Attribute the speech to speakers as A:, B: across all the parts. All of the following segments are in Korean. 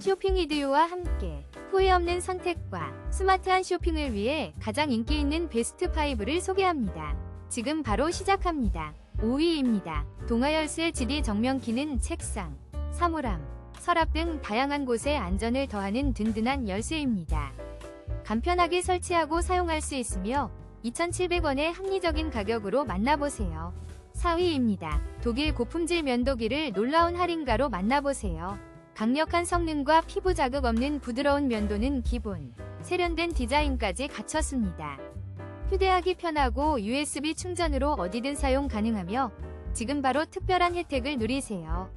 A: 쇼핑 이디오와 함께 후회 없는 선택과 스마트한 쇼핑을 위해 가장 인기 있는 베스트 5를 소개합니다. 지금 바로 시작합니다. 5위입니다. 동아열쇠 GD 정면키는 책상, 사물함, 서랍 등 다양한 곳에 안전을 더하는 든든한 열쇠입니다. 간편하게 설치하고 사용할 수 있으며 2,700원의 합리적인 가격으로 만나보세요. 4위입니다. 독일 고품질 면도기를 놀라운 할인가로 만나보세요. 강력한 성능과 피부 자극 없는 부드러운 면도는 기본, 세련된 디자인까지 갖췄습니다. 휴대하기 편하고 USB 충전으로 어디든 사용 가능하며 지금 바로 특별한 혜택을 누리세요.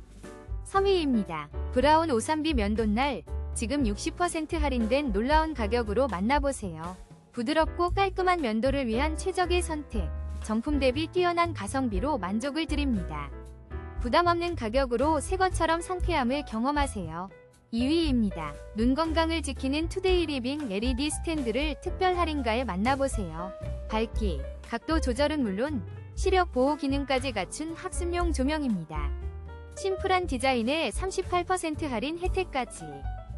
A: 3위입니다. 브라운 오삼비 면도날 지금 60% 할인된 놀라운 가격으로 만나보세요. 부드럽고 깔끔한 면도를 위한 최적의 선택, 정품 대비 뛰어난 가성비로 만족을 드립니다. 부담 없는 가격으로 새 것처럼 상쾌함을 경험하세요. 2위입니다. 눈 건강을 지키는 투데이 리빙 LED 스탠드를 특별 할인가에 만나보세요. 밝기, 각도 조절은 물론 시력 보호 기능까지 갖춘 학습용 조명입니다. 심플한 디자인에 38% 할인 혜택까지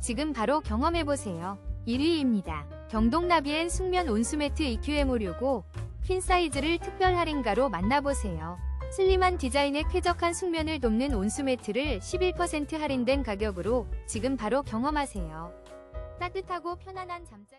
A: 지금 바로 경험해보세요. 1위입니다. 경동나비엔 숙면 온수매트 EQM565 퀸 사이즈를 특별 할인가로 만나보세요. 슬림한 디자인에 쾌적한 숙면을 돕는 온수 매트를 11% 할인된 가격으로 지금 바로 경험하세요. 따뜻하고 편안한 잠자